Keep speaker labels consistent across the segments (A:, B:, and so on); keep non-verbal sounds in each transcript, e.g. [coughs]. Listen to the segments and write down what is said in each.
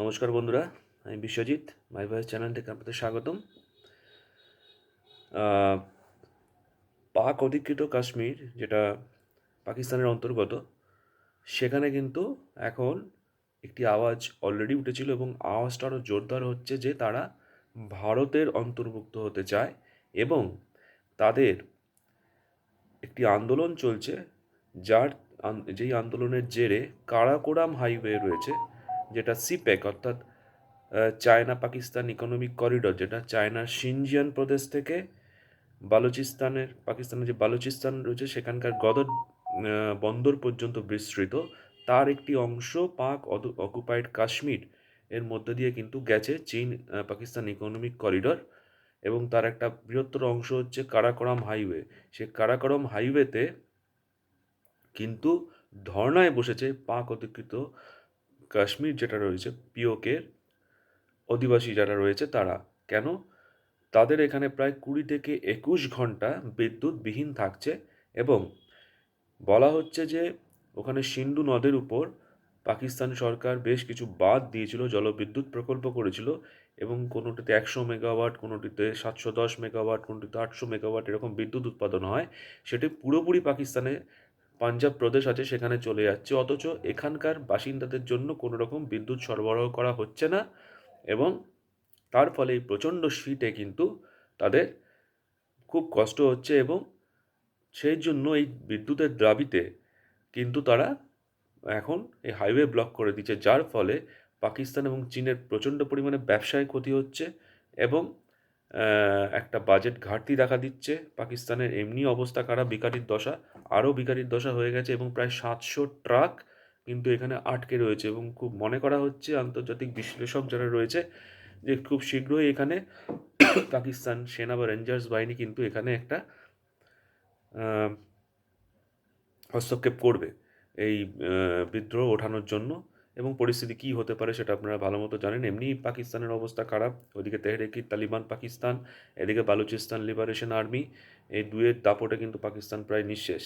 A: নমস্কার বন্ধুরা, আমি বিশ্বজিৎ, মাই ভয়েস চ্যানেল থেকে আপনাদের স্বাগতম। পাক অধিকৃত কাশ্মীর, যেটা পাকিস্তানের অন্তর্গত, সেখানে কিন্তু এখন একটি আওয়াজ অলরেডি উঠেছিল এবং আওয়াজটা আরও জোরদার হচ্ছে যে তারা ভারতের অন্তর্ভুক্ত হতে চায় এবং তাদের একটি আন্দোলন চলছে, যার যেই আন্দোলনের জেরে কারাকোরাম হাইওয়ে রয়েছে। যেটা সিপেক, অর্থাৎ চায়না পাকিস্তান ইকোনমিক করিডর যেটা চায়নার সিনজিয়ান প্রদেশ থেকে বালুচিস্তানের, পাকিস্তানের যে বালুচিস্তান রয়েছে, সেখানকার গদর বন্দর পর্যন্ত বিস্তৃত। তার একটি অংশ পাক অকুপাইড কাশ্মীর। এর মধ্যে দিয়ে কিন্তু গেছে চীন পাকিস্তান ইকোনমিক করিডোর এবং তার একটা বৃহত্তর অংশ হচ্ছে কারাকোরাম হাইওয়ে সে কারাকোরাম হাইওয়েতে কিন্তু ধর্নায় বসেছে পাক অধিকৃত কাশ্মীর যেটা রয়েছে, পিওকের অধিবাসী যারা রয়েছে তারা। কেন? তাদের এখানে প্রায় কুড়ি থেকে একুশ ঘণ্টা বিদ্যুৎ বিহীন থাকছে এবং বলা হচ্ছে যে ওখানে সিন্ধু নদের উপর পাকিস্তান সরকার বেশ কিছু বাদ দিয়েছিল, জলবিদ্যুৎ প্রকল্প করেছিল এবং কোনোটিতে একশো মেগাওয়াট, কোনোটিতে সাতশো দশ মেগাওয়াট, কোনোটিতে আটশো মেগাওয়াট এরকম বিদ্যুৎ উৎপাদন হয়। সেটি পুরোপুরি পাকিস্তানে পাঞ্জাব প্রদেশ আছে, সেখানে চলে যাচ্ছে। অথচ এখানকার বাসিন্দাদের জন্য কোনো রকম বিদ্যুৎ সরবরাহ করা হচ্ছে না এবং তার ফলে এই প্রচণ্ড শীতে কিন্তু তাদের খুব কষ্ট হচ্ছে এবং সেই জন্য এই বিদ্যুতের দাবিতে কিন্তু তারা এখন এই হাইওয়ে ব্লক করে দিচ্ছে, যার ফলে পাকিস্তান এবং চীনের প্রচণ্ড পরিমাণে ব্যবসায় ক্ষতি হচ্ছে এবং একটা বাজেট ঘাটতি দেখা দিচ্ছে। পাকিস্তানের এমনি অবস্থা খারাপ বিকারির দশা, আরও বিকারির দশা হয়ে গেছে এবং প্রায় সাতশো ট্রাক কিন্তু এখানে আটকে রয়েছে এবং খুব মনে করা হচ্ছে, আন্তর্জাতিক বিশ্লেষক যারা রয়েছে, যে খুব শীঘ্রই এখানে [coughs] পাকিস্তান সেনা বা রেঞ্জার্স বাহিনী কিন্তু এখানে একটা হস্তক্ষেপ করবে এই বিদ্রোহ ওঠানোর জন্য। এবং পরিস্থিতি কী হতে পারে সেটা আপনারা ভালো মতো জানেন। এমনি পাকিস্তানের অবস্থা খারাপ। ওদিকে তেহরেকি, তালিবান, পাকিস্তান, এদিকে বালুচিস্তান, লিবারেশন আর্মি, এই দুয়ের দাপটে কিন্তু পাকিস্তান প্রায় নিঃশেষ।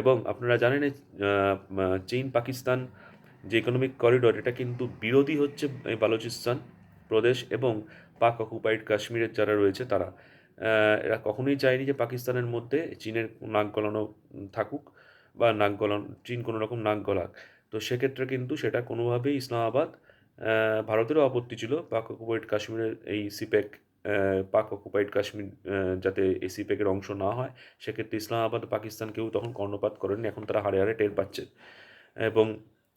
A: এবং আপনারা জানেন চীন, পাকিস্তান যে ইকোনমিক করিডর এটা কিন্তু বিরোধী হচ্ছে বালুচিস্তান প্রদেশ এবং পাক অকুপাইড কাশ্মীরের যারা রয়েছে তারা। এরা কখনোই চায়নি যে পাকিস্তানের মধ্যে চীনের নাক গলানো থাকুক বা নাক গলানো, চীন কোনো রকম নাক গলাক। তো সেক্ষেত্রে কিন্তু সেটা কোনোভাবেই ইসলামাবাদ ভারতেরও আপত্তি ছিল পাক অকুপাইড কাশ্মীরের এই সিপেক পাক অকুপাইড কাশ্মীর যাতে এই সিপেকের অংশ না হয়। সেক্ষেত্রে ইসলামাবাদ, পাকিস্তান কেউ তখন কর্ণপাত করেননি, এখন তারা হারে হারে টের পাচ্ছে। এবং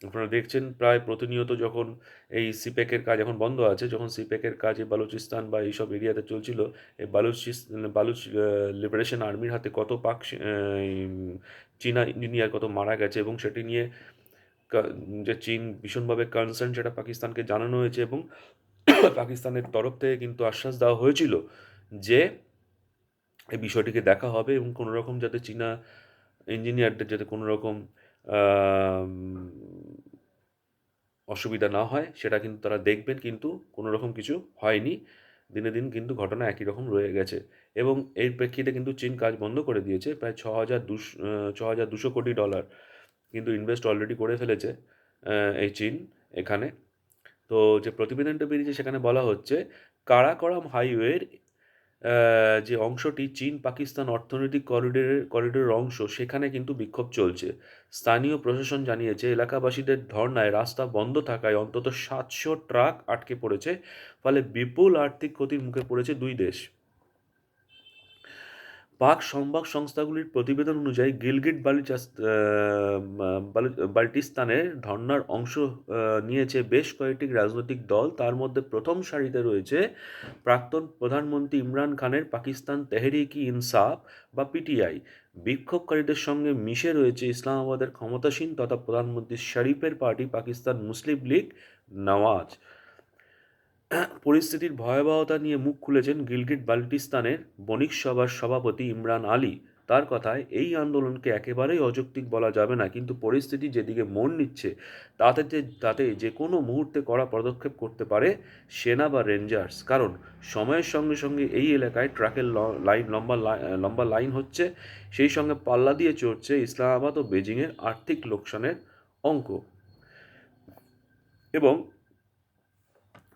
A: আপনারা দেখছেন প্রায় প্রতিনিয়ত যখন এই সিপেকের কাজ এখন বন্ধ আছে, যখন সিপেকের কাজ এই বালুচিস্তান বা এইসব এরিয়াতে চলছিল, এই বালুচিস বালুচ লিবারেশন আর্মির হাতে কত পাক চীনা ইঞ্জিনিয়ার কত মারা গেছে এবং সেটি নিয়ে যে চীন ভীষণভাবে কনসার্ন সেটা পাকিস্তানকে জানানো হয়েছে এবং পাকিস্তানের তরফ থেকে কিন্তু আশ্বাস দেওয়া হয়েছিল যে এই বিষয়টিকে দেখা হবে এবং কোনো রকম যাতে চীনা ইঞ্জিনিয়ারদের যাতে কোনো রকম অসুবিধা না হয়, সেটা কিন্তু তারা দেখবেন, কিন্তু কোনো রকম কিছু হয়নি। দিনে দিন কিন্তু ঘটনা একই রকম রয়ে গেছে এবং এর প্রেক্ষিতে কিন্তু চীন কাজ বন্ধ করে দিয়েছে। প্রায় ছ হাজার দুশো ছ হাজার দুশো কোটি ডলার কিন্তু ইনভেস্ট অলরেডি করে ফেলেছে এই চীন এখানে। তো যে প্রতিবেদনটা বেরিয়েছে সেখানে বলা হচ্ছে, কারাকোরাম হাইওয়ের যে অংশটি চীন পাকিস্তান অর্থনৈতিক করিডোরের করিডোরের অংশ, সেখানে কিন্তু বিক্ষোভ চলছে। স্থানীয় প্রশাসন জানিয়েছে, এলাকাবাসীদের ধর্নায় রাস্তা বন্ধ থাকায় অন্তত সাতশো ট্রাক আটকে পড়েছে, ফলে বিপুল আর্থিক ক্ষতির মুখে পড়েছে দুই দেশ। পাক সংবাদ সংস্থাগুলির প্রতিবেদন অনুযায়ী গিলগিট বালুচাস বাল্টিস্তানের ধর্নার অংশ নিয়েছে বেশ কয়েকটি রাজনৈতিক দল। তার মধ্যে প্রথম সারিতে রয়েছে প্রাক্তন প্রধানমন্ত্রী ইমরান খানের পাকিস্তান তেহরিকি ইনসাফ বা পিটিআই। বিক্ষোভকারীদের সঙ্গে মিশে রয়েছে ইসলামাবাদের ক্ষমতাসীন তথা প্রধানমন্ত্রী শরীফের পার্টি পাকিস্তান মুসলিম লীগ নওয়াজ। পরিস্থিতির ভয়াবহতা নিয়ে মুখ খুলেছেন গিলগিট বাল্টিস্তানের বণিক সভার সভাপতি ইমরান আলী। তার কথায়, এই আন্দোলনকে একেবারেই অযৌক্তিক বলা যাবে না, কিন্তু পরিস্থিতি যেদিকে মন নিচ্ছে, তাতে তাতে যে কোনো মুহূর্তে কড়া পদক্ষেপ করতে পারে সেনা বা রেঞ্জার্স। কারণ, সময়ের সঙ্গে সঙ্গে এই এলাকায় ট্রাকের লাইন, লম্বা লম্বা লাইন হচ্ছে, সেই সঙ্গে পাল্লা দিয়ে চড়ছে ইসলামাবাদ ও বেজিংয়ের আর্থিক লোকসানের অঙ্ক। এবং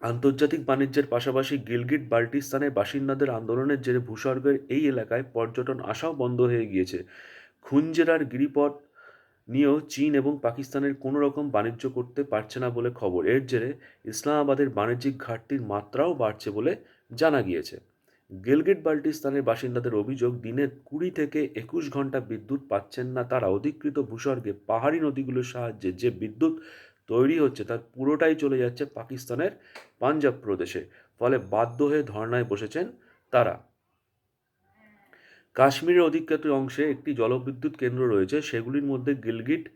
A: আন্তর্জাতিক বাণিজ্যের পাশাপাশি গিলগিট বাল্টিস্তানের বাসিন্দাদের আন্দোলনের জেরে ভূস্বর্গের এই এলাকায় পর্যটন আসাও বন্ধ হয়ে গিয়েছে। খুঞ্জেরার গিরিপথ নিয়েও চীন এবং পাকিস্তানের কোনো রকম বাণিজ্য করতে পারছে না বলে খবর। এর জেরে ইসলামাবাদের বাণিজ্যিক ঘাটতির মাত্রাও বাড়ছে বলে জানা গিয়েছে। গিলগিট বাল্টিস্তানের বাসিন্দাদের অভিযোগ, দিনে কুড়ি থেকে একুশ ঘণ্টা বিদ্যুৎ পাচ্ছেন না তারা। অধিকৃত ভূস্বর্গে পাহাড়ি নদীগুলোর সাহায্যে যে বিদ্যুৎ তৈরি হচ্ছে, তার পুরোটাই চলে যাচ্ছে পাকিস্তানের পাঞ্জাব প্রদেশে। ফলে বাধ্য হয়ে ধর্নায় বসেছেন তারা। কাশ্মীরের অধিকৃত অংশে একটি জলবিদ্যুৎ কেন্দ্র রয়েছে, সেগুলির মধ্যে গিলগিট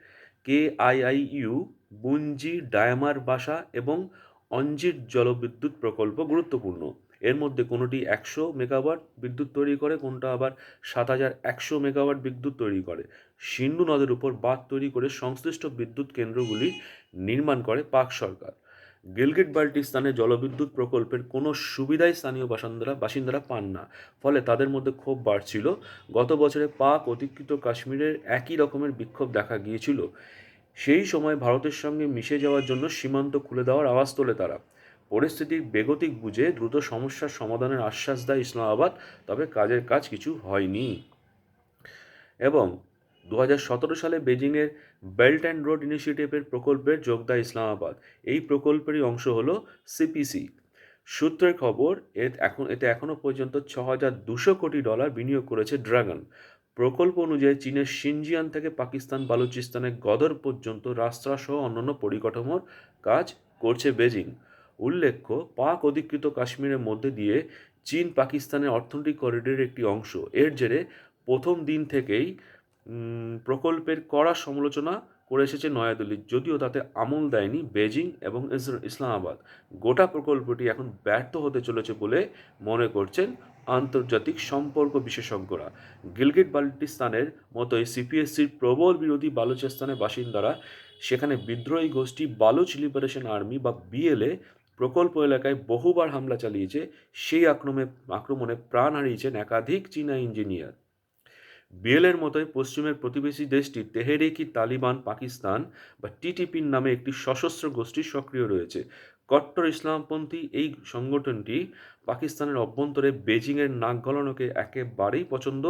A: কে আইআইইউ বুঞ্জি, ডায়ামার বাসা এবং অঞ্জির জলবিদ্যুৎ প্রকল্প গুরুত্বপূর্ণ। এর মধ্যে কোনোটি একশো মেগাওয়াট বিদ্যুৎ তৈরি করে, কোনটা আবার সাত হাজার একশো মেগাওয়াট বিদ্যুৎ তৈরি করে। সিন্ধু নদের উপর বাঁধ তৈরি করে সংশ্লিষ্ট বিদ্যুৎ কেন্দ্রগুলি নির্মাণ করে পাক সরকার। গিলগিট বাল্টিস্তানে জলবিদ্যুৎ প্রকল্পের কোনো সুবিধাই স্থানীয় বাসিন্দারা বাসিন্দারা পান না। ফলে তাদের মধ্যে ক্ষোভ বাড়ছিল। গত বছরে পাক অধিকৃত কাশ্মীরের একই রকমের বিক্ষোভ দেখা গিয়েছিল। সেই সময় ভারতের সঙ্গে মিশে যাওয়ার জন্য সীমান্ত খুলে দেওয়ার আওয়াজ তোলে তারা। পরিস্থিতির বেগতিক বুঝে দ্রুত সমস্যার সমাধানের আশ্বাস দেয় ইসলামাবাদ, তবে কাজের কাজ কিছু হয়নি। এবং দু সালে বেজিংয়ের বেল্ট অ্যান্ড রোড ইনিশিয়েটিভের প্রকল্পের যোগ দেয় ইসলামাবাদ। এই প্রকল্পেরই অংশ হলো সিপিসি। সূত্রের খবর এর এখন, এতে এখনও পর্যন্ত ছ হাজার দুশো কোটি ডলার বিনিয়োগ করেছে ড্রাগন। প্রকল্প অনুযায়ী চীনের সিনজিয়ান থেকে পাকিস্তান বালুচিস্তানের গদর পর্যন্ত রাস্তা সহ অন্যান্য পরিকাঠামোর কাজ করছে বেজিং উল্লেখ্য, পাক অধিকৃত কাশ্মীরের মধ্যে দিয়ে চীন পাকিস্তানের অর্থনৈতিক করিডোরের একটি অংশ। এর জেরে প্রথম দিন থেকেই প্রকল্পের কড়া সমালোচনা করে এসেছে নয়াদিল্লি, যদিও তাতে আমল দেয়নি বেজিং এবং ইসলামাবাদ। গোটা প্রকল্পটি এখন ব্যর্থ হতে চলেছে বলে মনে করছেন আন্তর্জাতিক সম্পর্ক বিশেষজ্ঞরা। গিলগিট বাল্টিস্তানের মতোই সিপিএসসির প্রবল বিরোধী বালুচিস্তানের বাসিন্দারা সেখানে বিদ্রোহী গোষ্ঠী বালুচ লিবারেশন আর্মি বা বিএলএ প্রকল্প এলাকায় বহুবার হামলা চালিয়েছে। সেই আক্রমণে আক্রমণে প্রাণ হারিয়েছেন একাধিক চীনা ইঞ্জিনিয়ার। বিএলের মতোই পশ্চিমের প্রতিবেশী দেশটি তেহেরিকি, তালিবান, পাকিস্তান বা টিটিপির নামে একটি সশস্ত্র গোষ্ঠী সক্রিয় রয়েছে। কট্টর ইসলামপন্থী এই সংগঠনটি পাকিস্তানের অভ্যন্তরে বেজিংয়ের নাক গলানোকে একেবারেই পছন্দ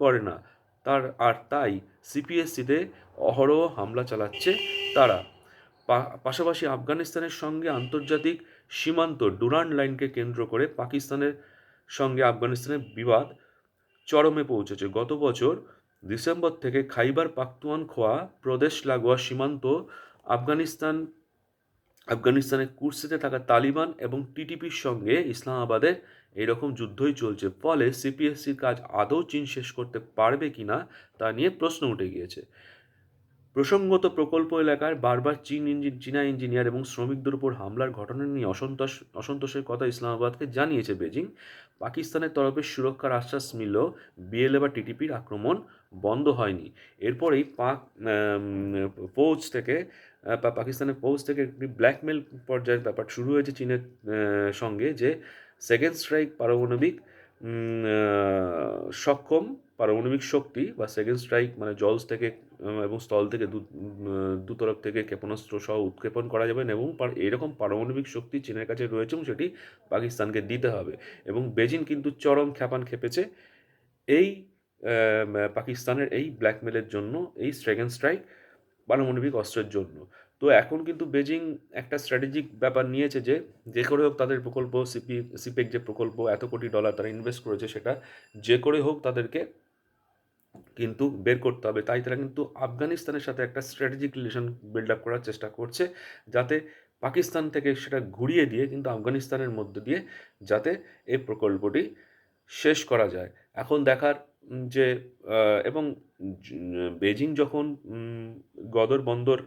A: করে না। তার, আর তাই সিপিএসসিতে অহরহ হামলা চালাচ্ছে তারা। পাশাপাশি আফগানিস্তানের সঙ্গে আন্তর্জাতিক সীমান্ত ডুরান্ড লাইনকে কেন্দ্র করে পাকিস্তানের সঙ্গে আফগানিস্তানের বিবাদ চরমে পৌঁছেছে। গত বছর ডিসেম্বর থেকে খাইবার খোয়া, প্রদেশ, লাগোয়া, সীমান্ত, আফগানিস্তান, আফগানিস্তানের কুর্সিতে থাকা তালিবান এবং টিটিপির সঙ্গে ইসলামাবাদের এইরকম যুদ্ধই চলছে। ফলে সিপিএসসির কাজ আদৌ চীন শেষ করতে পারবে কিনা তা নিয়ে প্রশ্ন উঠে গিয়েছে। প্রসঙ্গত প্রকল্প এলাকায় বারবার চীন ইঞ্জিন, চীনা ইঞ্জিনিয়ার এবং শ্রমিকদের উপর হামলার ঘটনা নিয়ে অসন্তোষ, অসন্তোষের কথা ইসলামাবাদকে জানিয়েছে বেজিং। পাকিস্তানের তরফে সুরক্ষার আশ্বাস মিললেও বিএলএ বা টিটিপির আক্রমণ বন্ধ হয়নি। এরপরেই পাক ফৌজ থেকে পাকিস্তানের ফৌজ থেকে একটি ব্ল্যাকমেল পর্যায়ের ব্যাপার শুরু হয়েছে চীনের সঙ্গে যে সেকেন্ড স্ট্রাইক পারমাণবিক সক্ষম পারমাণবিক শক্তি বা সেকেন্ড স্ট্রাইক মানে জলস থেকে এবং স্থল থেকে দু তরফ থেকে ক্ষেপণাস্ত্র সহ উৎক্ষেপণ করা যাবে এবং এরকম পারমাণবিক শক্তি চীনের কাছে রয়েছে এবং সেটি পাকিস্তানকে দিতে হবে। এবং বেজিং কিন্তু চরম খ্যাপান খেপেছে। এই পাকিস্তানের এই ব্ল্যাকমেলের জন্য, এই সেকেন্ড স্ট্রাইক পারমাণবিক অস্ত্রের জন্য। তো এখন কিন্তু বেজিং একটা স্ট্র্যাটেজিক ব্যাপার নিয়েছে যে যে করে হোক তাদের প্রকল্প, সিপি, সিপেক যে প্রকল্প, এত কোটি ডলার তারা ইনভেস্ট করেছে সেটা, যে করে হোক তাদেরকে কিন্তু বের করতে হবে। তাই তারা কিন্তু আফগানিস্তানের সাথে একটা স্ট্র্যাটেজিক রিলেশন বিল্ড আপ করার চেষ্টা করছে যাতে পাকিস্তান থেকে সেটা ঘুরিয়ে দিয়ে কিন্তু আফগানিস্তানের মধ্যে দিয়ে যাতে এই প্রকল্পটি শেষ করা যায়। এখন দেখার যে এবং বেজিং যখন গদর বন্দর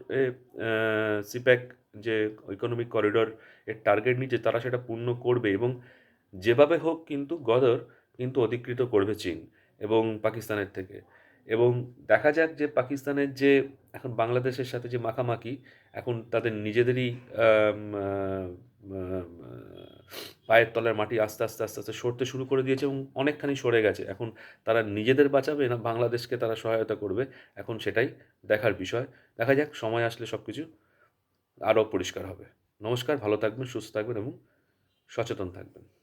A: সিপ্যাক যে ইকোনমিক করিডর এর টার্গেট নিচ্ছে তারা সেটা পূর্ণ করবে এবং যেভাবে হোক কিন্তু গদর কিন্তু অধিকৃত করবে চীন। এবং পাকিস্তানের থেকে। এবং দেখা যাক যে পাকিস্তানের যে এখন বাংলাদেশের সাথে যে মাখামাখি, এখন তাদের নিজেদেরই পায়ের তলার মাটি আস্তে আস্তে আস্তে আস্তে সরতে শুরু করে দিয়েছে এবং অনেকখানি সরে গেছে। এখন তারা নিজেদের বাঁচাবে না বাংলাদেশকে তারা সহায়তা করবে, এখন সেটাই দেখার বিষয়। দেখা যাক, সময় আসলে সব কিছু আরও পরিষ্কার হবে। নমস্কার, ভালো থাকবেন, সুস্থ থাকবেন এবং সচেতন থাকবেন।